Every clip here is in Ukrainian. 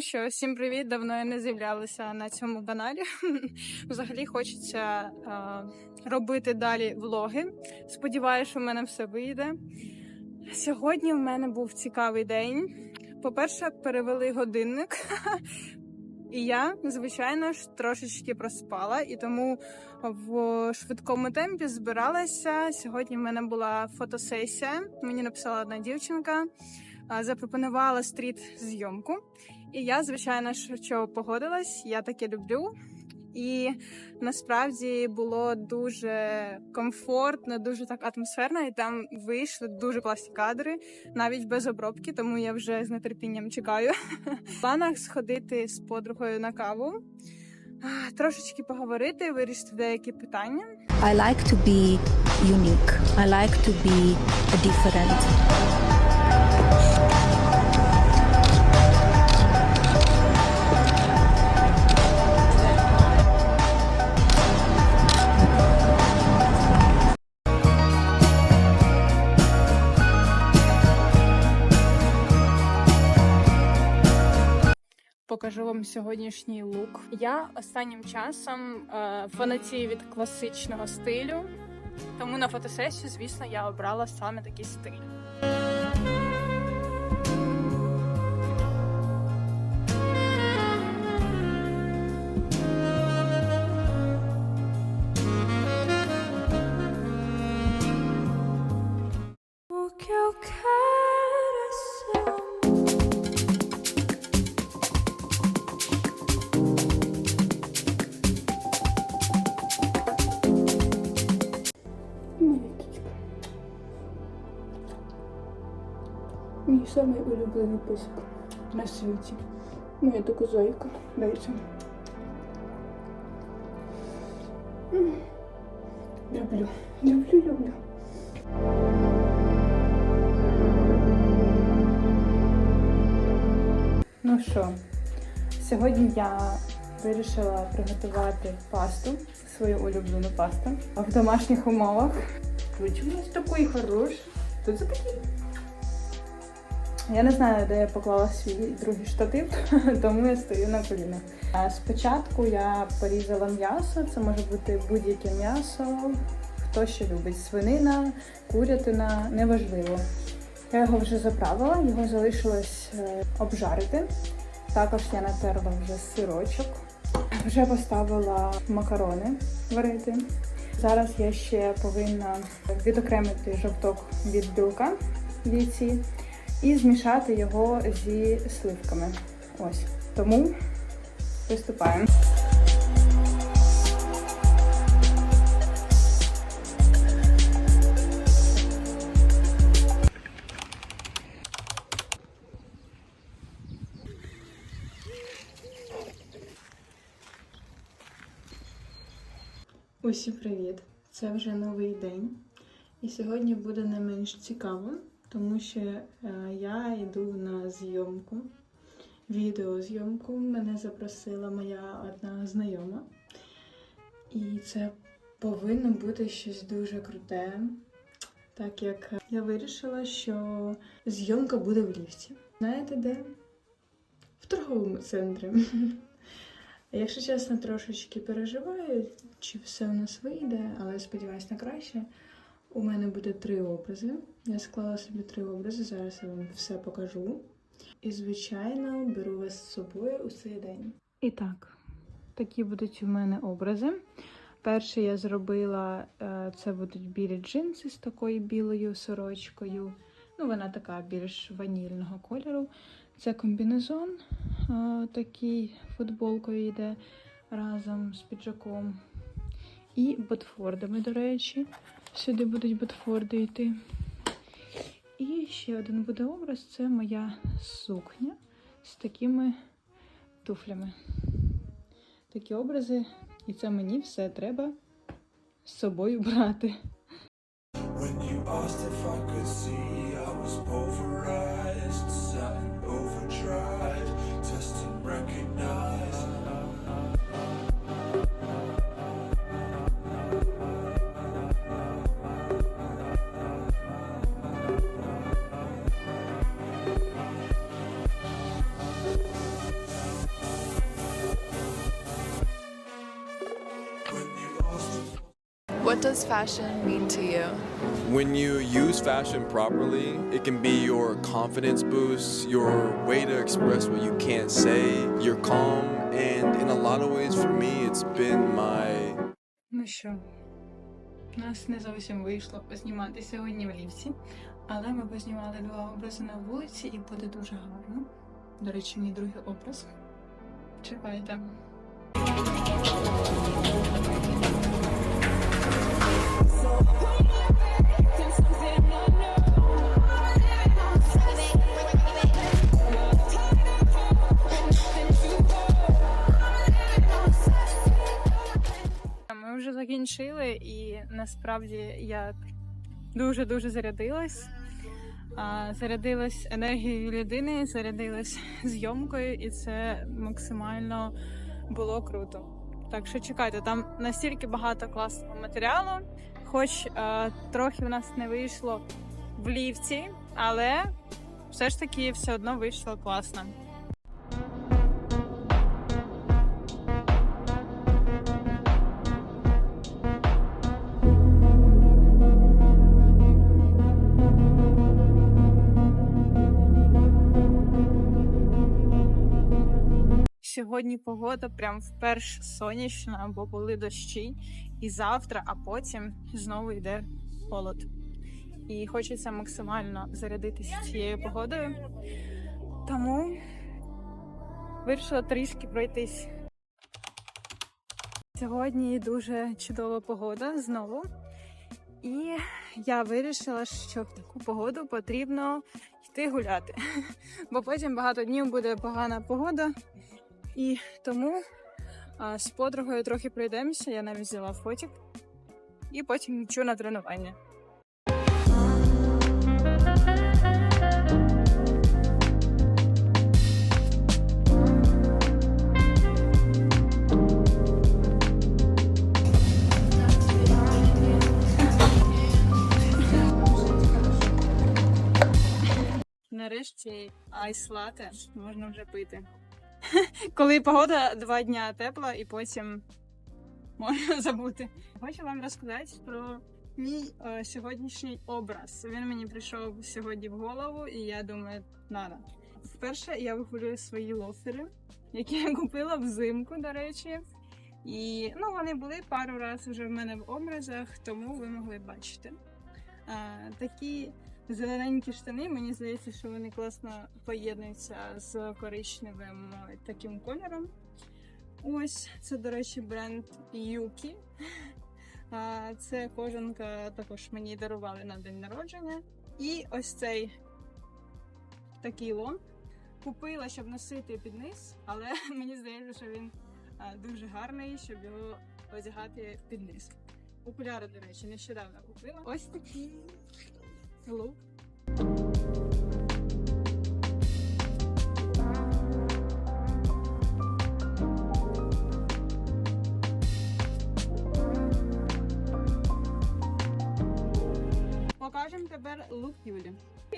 Що, всім привіт! Давно я не з'являлася на цьому каналі. Взагалі хочеться е, робити далі влоги. Сподіваюся, що в мене все вийде. Сьогодні в мене був цікавий день. По-перше, перевели годинник. І я, звичайно ж, трошечки проспала, і тому в швидкому темпі збиралася. Сьогодні в мене була фотосесія. Мені написала одна дівчинка, запропонувала стріт зйомку. І я, звичайно, що погодилась, я таке люблю. І насправді було дуже комфортно, дуже так атмосферно, і там вийшли дуже класні кадри, навіть без обробки, тому я вже з нетерпінням чекаю. В планах сходити з подругою на каву, трошечки поговорити, вирішити деякі питання. I like to be unique. I like to be different. Покажу вам сьогоднішній лук. Я останнім часом е, фанатію від класичного стилю, тому на фотосесію, звісно, я обрала саме такий стиль. Писок на світі. Моя така зайка. Дайте. Люблю, люблю, люблю. Ну що, сьогодні я вирішила приготувати пасту, свою улюблену пасту в домашніх умовах. Ви чому у нас такий хороший? Тут за такий. Я не знаю, де я поклала свій другий штатив, тому я стою на колінах. Спочатку я порізала м'ясо, це може бути будь-яке м'ясо, хто що любить. Свинина, курятина, неважливо. Я його вже заправила, його залишилось е, обжарити. Також я натерла вже сирочок. Вже поставила макарони варити. Зараз я ще повинна відокремити жовток від білка яйці і змішати його зі сливками. Ось. Тому приступаємо. Усім привіт! Це вже новий день. І сьогодні буде не менш цікаво, тому що е, я йду на зйомку, відеозйомку. Мене запросила моя одна знайома. І це повинно бути щось дуже круте, так як я вирішила, що зйомка буде в ліфті. Знаєте де? В торговому центрі. Якщо чесно, трошечки переживаю, чи все у нас вийде, але сподіваюся на краще. У мене буде три образи. Я склала собі три образи, зараз я вам все покажу. І, звичайно, беру вас з собою у цей день. І так, такі будуть у мене образи. Перший я зробила е, це будуть білі джинси з такою білою сорочкою. Ну, вона така більш ванільного кольору. Це комбінезон е, такий футболкою йде разом з піджаком. І ботфордами, до речі. Сюди будуть ботфорди йти. І ще один буде образ це моя сукня з такими туфлями. Такі образи, і це мені все треба з собою брати. When you What does fashion mean to you? When you use fashion properly, it can be your confidence boost, your way to express what you can't say, your calm, and in a lot of ways for me, it's been my Ну що, у нас не зовсім вийшло познімати сьогодні в лівці, але ми познімали два образи на вулиці і буде дуже гарно. До речі, мій другий образ. Чекайте. Ми вже закінчили, і насправді я дуже дуже зарядилась. Зарядилась енергією людини, зарядилась зйомкою, і це максимально було круто. Так що чекайте, там настільки багато класного матеріалу, хоч а, трохи в нас не вийшло в лівці, але все ж таки все одно вийшло класно. Сьогодні погода прям вперше сонячна, бо були дощі, і завтра, а потім знову йде холод. І хочеться максимально зарядитися цією погодою. Тому вирішила трішки пройтись. Сьогодні дуже чудова погода знову. І я вирішила, що в таку погоду потрібно йти гуляти. Бо потім багато днів буде погана погода. І тому а, з подругою трохи пройдемося, я навіть взяла фотик. І потім йду на тренування. Нарешті айс-лате можна вже пити. Коли погода два дня тепла, і потім можна забути. Хочу вам розказати про мій е, сьогоднішній образ. Він мені прийшов сьогодні в голову, і я думаю, надо. Вперше я вигулюю свої лофери, які я купила взимку, до речі. І ну, вони були пару разів вже в мене в образах, тому ви могли бачити. А, такі зелененькі штани, мені здається, що вони класно поєднуються з коричневим таким кольором. Ось це, до речі, бренд. А, Це кожанка також мені дарували на день народження. І ось цей такий лонг. Купила, щоб носити під низ, але мені здається, що він дуже гарний, щоб його одягати під низ. Окуляри, до речі, нещодавно купила. Ось такий лук. Покажемо тепер лук Юлі.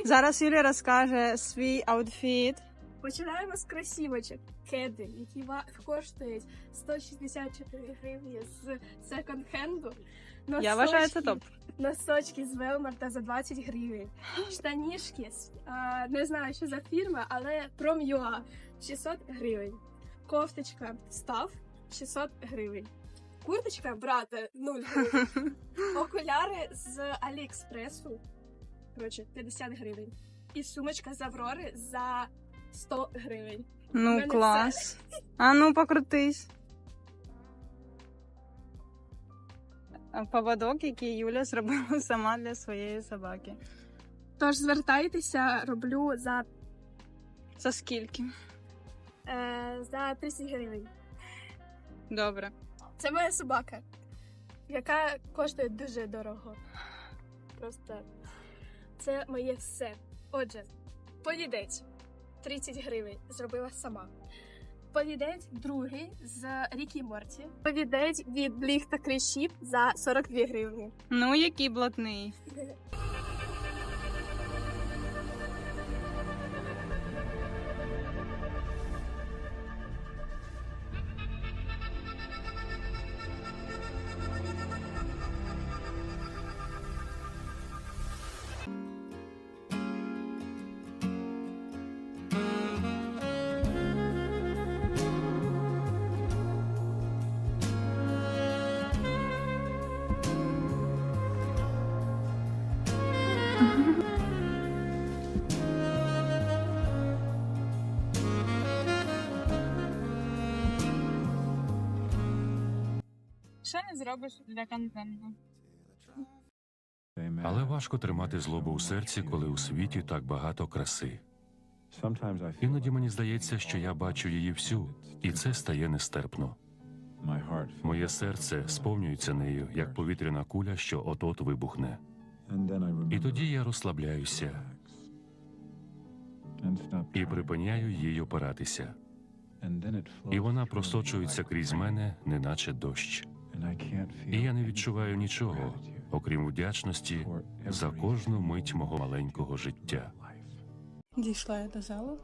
Зараз Юля розкаже свій аутфіт. Починаємо з кросівочок. Кеди, які ва- коштують 164 гривні з секонд-хенду. Я вважаю це топ. Носочки з Велмарта за 20 гривень. Штанішки, а, не знаю, що за фірма, але Prom.ua 600 гривень. Кофточка став 600 гривень. Курточка, брате, 0 гривень. Окуляри з Аліекспресу. Коротше, 50 гривень. І сумочка з Аврори за 100 гривень. Ну, клас. А ну, покрутись. Поводок, який Юля зробила сама для своєї собаки. Тож звертайтеся, роблю за, За скільки? е, за 30 гривень. Добре. Це моя собака, яка коштує дуже дорого. Просто це моє все. Отже, полідець 30 гривень зробила сама. Повідець другий з Рікі Морті. Повідець від Бліг та Кришіп за 42 гривні. Ну, який блатний. що не зробиш для контенту. Але важко тримати злобу у серці, коли у світі так багато краси. Іноді мені здається, що я бачу її всю, і це стає нестерпно. Моє серце сповнюється нею, як повітряна куля, що от-от вибухне. І тоді я розслабляюся і припиняю їй опиратися. І вона просочується крізь мене, неначе дощ. І я не відчуваю нічого, окрім вдячності за кожну мить мого маленького життя. Дійшла я до залу.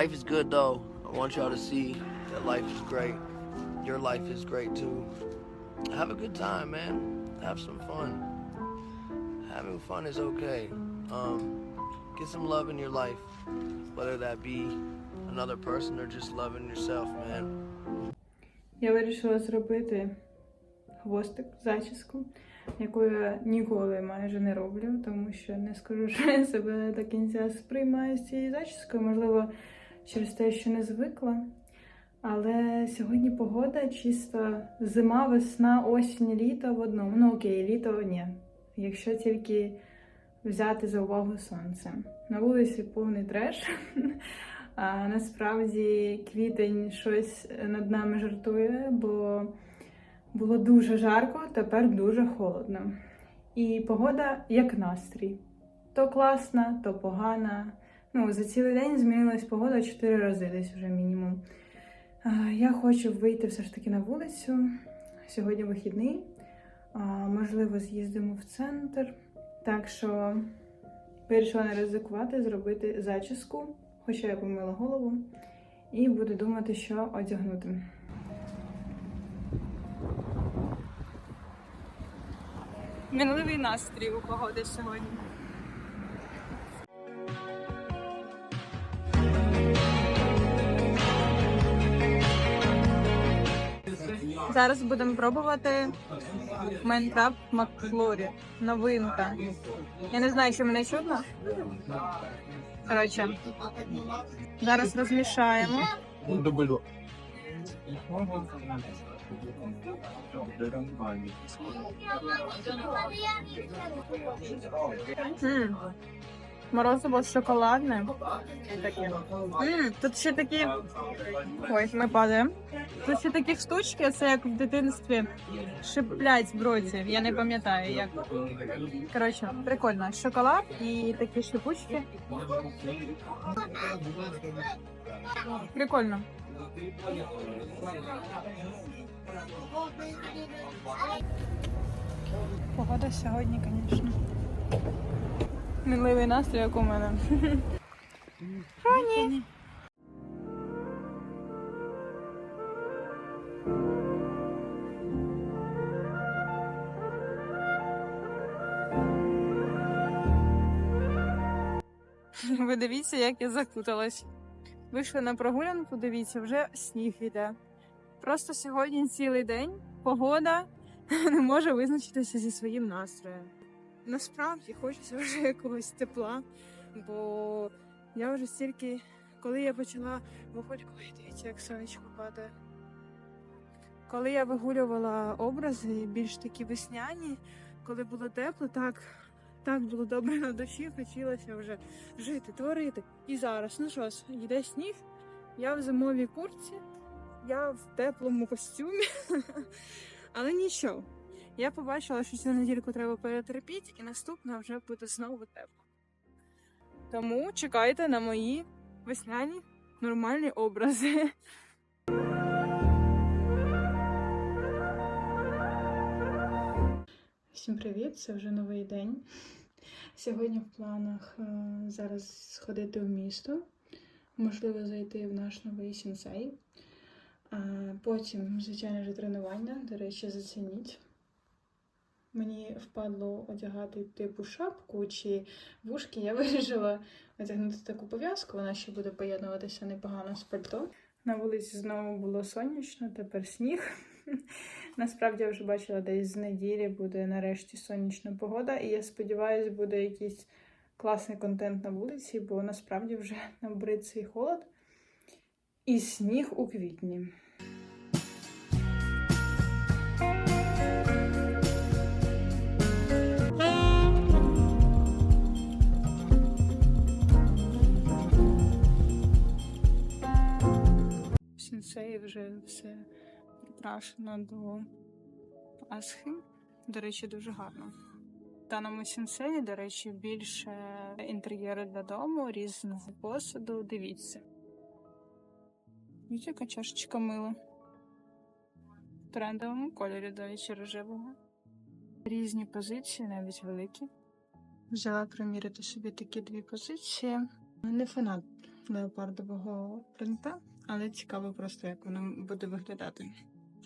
life is good though. I want y'all to see that life is great. Your life is great too. Have a good time, man. Have some fun. Having fun is okay. Um, get some love in your life, whether that be another person or just loving yourself, man. Я вирішила зробити хвостик, зачіску, яку я ніколи майже не роблю, тому що не скажу, що я себе до кінця сприймаю з цією зачіскою, можливо, через те, що не звикла. Але сьогодні погода чисто зима, весна, осінь, літо в одному. Ну окей, літо ні. Якщо тільки взяти за увагу сонце. На вулиці повний треш. А насправді квітень щось над нами жартує, бо було дуже жарко, тепер дуже холодно. І погода як настрій. То класна, то погана. Ну, за цілий день змінилась погода чотири рази десь вже мінімум. Я хочу вийти все ж таки на вулицю. Сьогодні вихідний. Можливо, з'їздимо в центр. Так що вирішила не ризикувати, зробити зачіску, хоча я помила голову, і буду думати, що одягнути. Мінливий настрій у погоди сьогодні. Зараз будемо пробувати Майнкрафт Макфлорі. Новинка. Я не знаю, чи мене чутно. Коротше, зараз розмішаємо. М, Морозиво шоколадне. Таке. Тут ще такі. Ой, ми падаємо. Тут ще такі штучки, це як в дитинстві шиплять в роті. Я не пам'ятаю як. Коротше, прикольно. Шоколад і такі шипучки. Прикольно. Погода сьогодні, звісно. Мінливий настрій, як у мене. Роні! Ви дивіться, як я закуталась. Вийшли на прогулянку, дивіться, вже сніг іде. Просто сьогодні цілий день погода не може визначитися зі своїм настроєм. Насправді хочеться вже якогось тепла, бо я вже стільки, коли я почала виходити, ой, дивіться, як сонечко падає. Коли я вигулювала образи більш такі весняні, коли було тепло, так, так було добре на душі, хотілося вже жити, творити. І зараз, ну що ж, йде сніг, я в зимовій куртці, я в теплому костюмі. Але нічого. Я побачила, що цю недільку треба перетерпіти, і наступна вже буде знову тепло. Тому чекайте на мої весняні нормальні образи. Всім привіт! Це вже новий день. Сьогодні в планах е, зараз сходити в місто, можливо, зайти в наш новий сінсей. Потім, звичайно, вже тренування, до речі, зацініть. Мені впадло одягати типу шапку чи вушки, я вирішила одягнути таку пов'язку, вона ще буде поєднуватися непогано з пальто. На вулиці знову було сонячно, тепер сніг. Насправді я вже бачила, десь з неділі буде нарешті сонячна погода, і я сподіваюся, буде якийсь класний контент на вулиці, бо насправді вже набрид цей холод. І сніг у квітні. В сенсеї вже все прикрашено до Пасхи. До речі, дуже гарно. В даному сенсеї, до речі, більше інтер'єру для дому, різного посуду. Дивіться. Ось яка чашечка мила. В трендовому кольорі, до речі, рожевого. Різні позиції, навіть великі. Взяла приміряти собі такі дві позиції. Не фанат леопардового принта, але цікаво просто, як воно буде виглядати.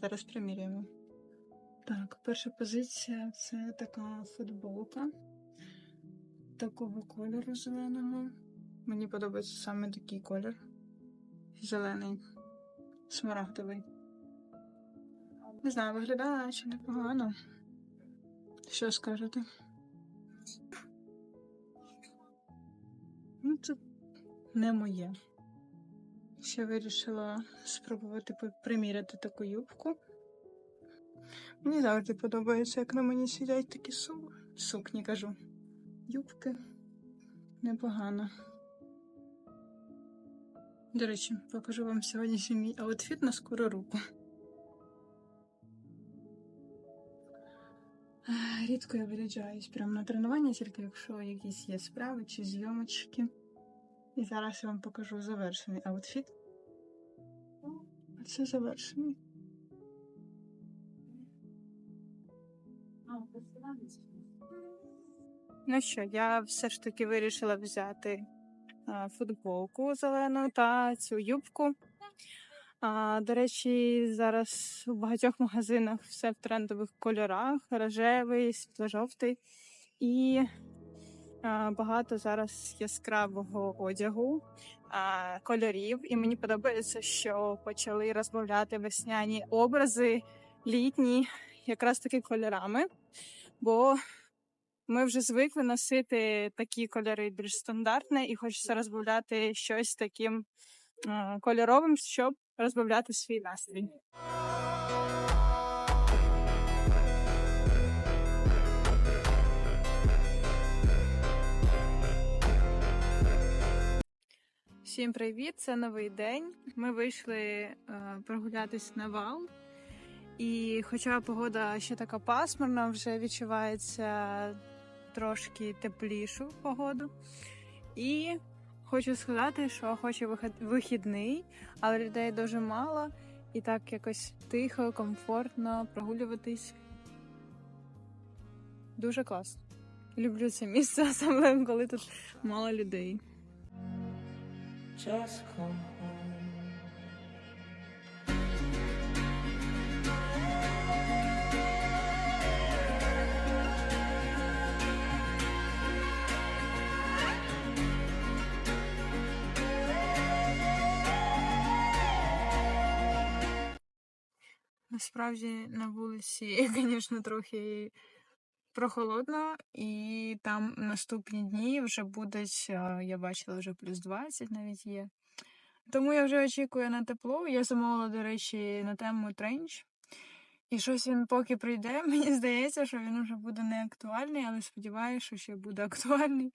Зараз приміряємо. Так, перша позиція це така футболка такого кольору зеленого. Мені подобається саме такий колір. Зелений, смарагдовий. Не знаю, виглядає чи непогано. Що скажете? Ну, це не моє. Ще вирішила спробувати приміряти таку юбку. Мені завжди подобається, як на мені сидять такі су... сукні, кажу. Юбки. Непогано. До речі, покажу вам сьогодні мій аутфіт на скору руку. Рідко я виряджаюсь прямо на тренування, тільки якщо якісь є справи чи зйомочки. І зараз я вам покажу завершений аутфіт. А це завершений. Ну що, я все ж таки вирішила взяти а, футболку зелену та цю юбку. А, до речі, зараз у багатьох магазинах все в трендових кольорах: рожевий, світло-жовтий. І багато зараз яскравого одягу, кольорів. І мені подобається, що почали розбавляти весняні образи літні, якраз таки кольорами. Бо ми вже звикли носити такі кольори більш стандартне, і хочеться розбавляти щось таким кольоровим, щоб розбавляти свій настрій. Всім привіт! Це новий день. Ми вийшли е, прогулятись на вал. І хоча погода ще така пасмурна, вже відчувається трошки теплішу погоду. І хочу сказати, що хочу вихідний, але людей дуже мало. І так якось тихо, комфортно прогулюватись. Дуже класно. Люблю це місце, особливо коли тут мало людей. Just come home. Насправді на вулиці, звісно, трохи прохолодно, і там наступні дні вже будуть, я бачила, вже плюс 20 навіть є. Тому я вже очікую на тепло. Я замовила, до речі, на тему тренч. І щось він поки прийде, мені здається, що він вже буде не актуальний, але сподіваюся, що ще буде актуальний.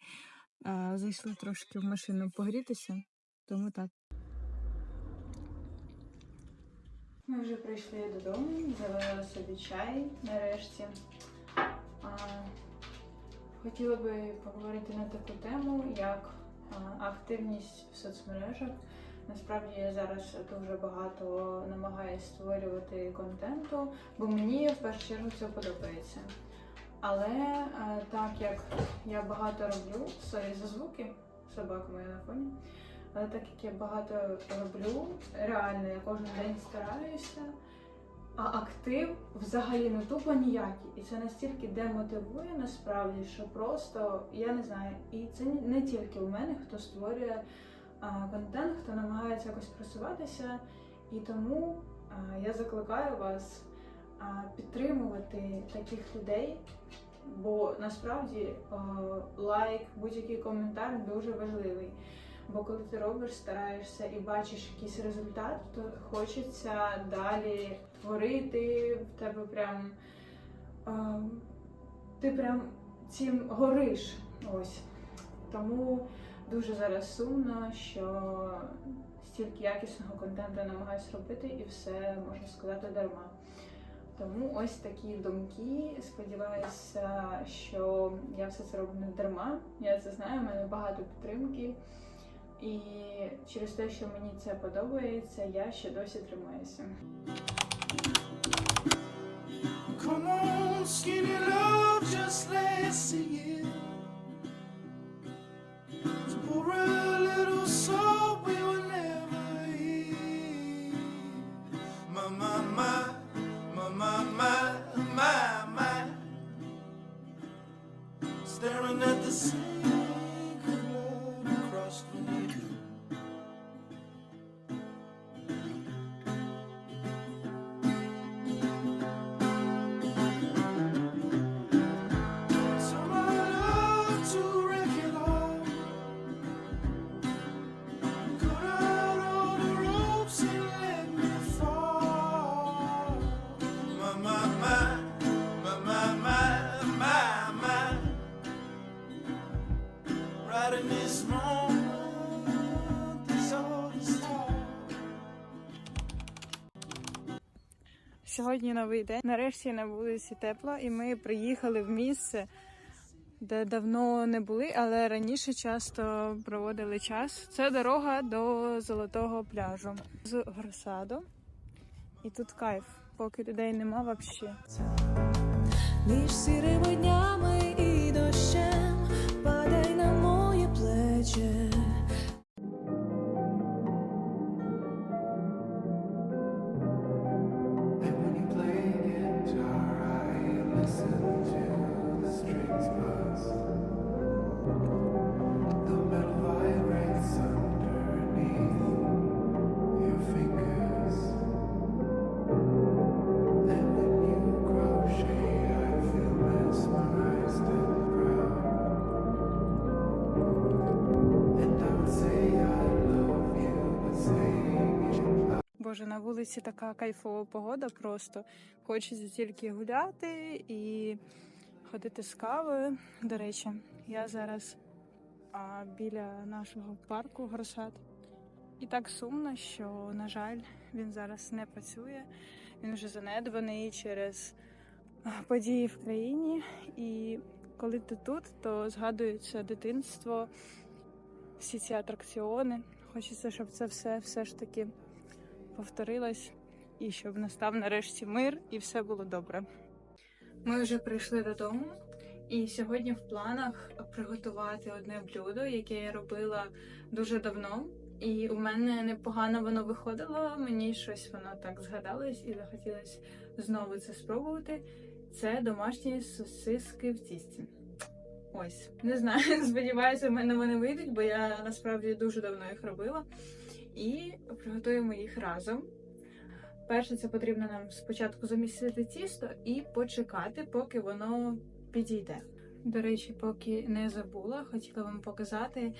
Зайшли трошки в машину погрітися, тому так. Ми вже прийшли додому, заварила собі чай нарешті. Хотіла би поговорити на таку тему, як активність в соцмережах. Насправді я зараз дуже багато намагаюся створювати контенту, бо мені в першу чергу це подобається. Але так як я багато роблю, сорі за звуки, собака моя на фоні. Але так як я багато роблю, реально я кожен день стараюся. А актив взагалі ну тупо ніякий. І це настільки демотивує насправді, що просто я не знаю. І це не тільки у мене, хто створює а, контент, хто намагається якось просуватися. І тому а, я закликаю вас а, підтримувати таких людей, бо насправді лайк, будь-який коментар дуже важливий. Бо коли ти робиш, стараєшся і бачиш якийсь результат, то хочеться далі творити, в тебе прям а, ти прям цим гориш. Ось. Тому дуже зараз сумно, що стільки якісного контенту намагаюсь робити і все можна сказати дарма. Тому ось такі думки. Сподіваюся, що я все це роблю не дарма. Я це знаю, в мене багато підтримки. І через те, що мені це подобається, я ще досі тримаюся. Come on, skinny love, just let's sing it. For a little we will never. My, my, my, my, my, my, my. Staring at the sink Сьогодні новий день. Нарешті на вулиці тепло, і ми приїхали в місце, де давно не були, але раніше часто проводили час. Це дорога до золотого пляжу з Горсаду. І тут кайф, поки людей нема взагалі. Між сірими днями і дощем падай вулиці така кайфова погода просто. Хочеться тільки гуляти і ходити з кавою. До речі, я зараз а, біля нашого парку Горсад. І так сумно, що, на жаль, він зараз не працює. Він вже занедбаний через події в країні. І коли ти тут, то згадується дитинство, всі ці атракціони. Хочеться, щоб це все все ж таки повторилось і щоб настав нарешті мир і все було добре. Ми вже прийшли додому, і сьогодні в планах приготувати одне блюдо, яке я робила дуже давно. І у мене непогано воно виходило. Мені щось воно так згадалось і захотілося знову це спробувати. Це домашні сосиски в тісті. Ось, не знаю, сподіваюся, в мене вони вийдуть, бо я насправді дуже давно їх робила. І приготуємо їх разом. Перше, це потрібно нам спочатку замісити тісто і почекати, поки воно підійде. До речі, поки не забула, хотіла вам показати,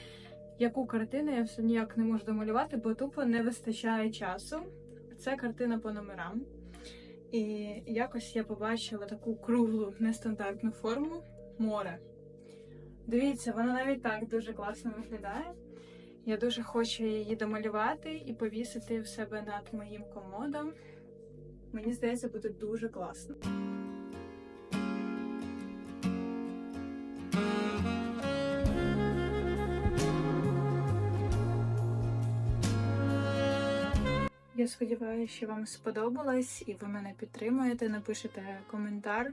яку картину я все ніяк не можу домалювати, бо тупо не вистачає часу. Це картина по номерам. І якось я побачила таку круглу нестандартну форму море. Дивіться, вона навіть так дуже класно виглядає. Я дуже хочу її домалювати і повісити в себе над моїм комодом. Мені здається, буде дуже класно. Я сподіваюся, що вам сподобалось і ви мене підтримуєте. Напишете коментар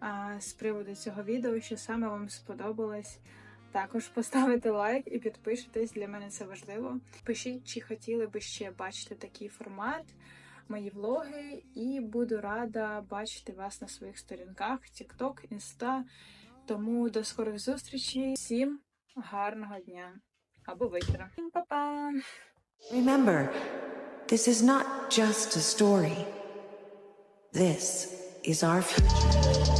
а, з приводу цього відео, що саме вам сподобалось. Також поставити лайк і підпишитесь, для мене це важливо. Пишіть, чи хотіли би ще бачити такий формат. мої влоги і буду рада бачити вас на своїх сторінках TikTok, Insta. Тому до скорих зустрічей. Всім гарного дня або вечора. Па-па! Remember, this is not just a story. This is our future.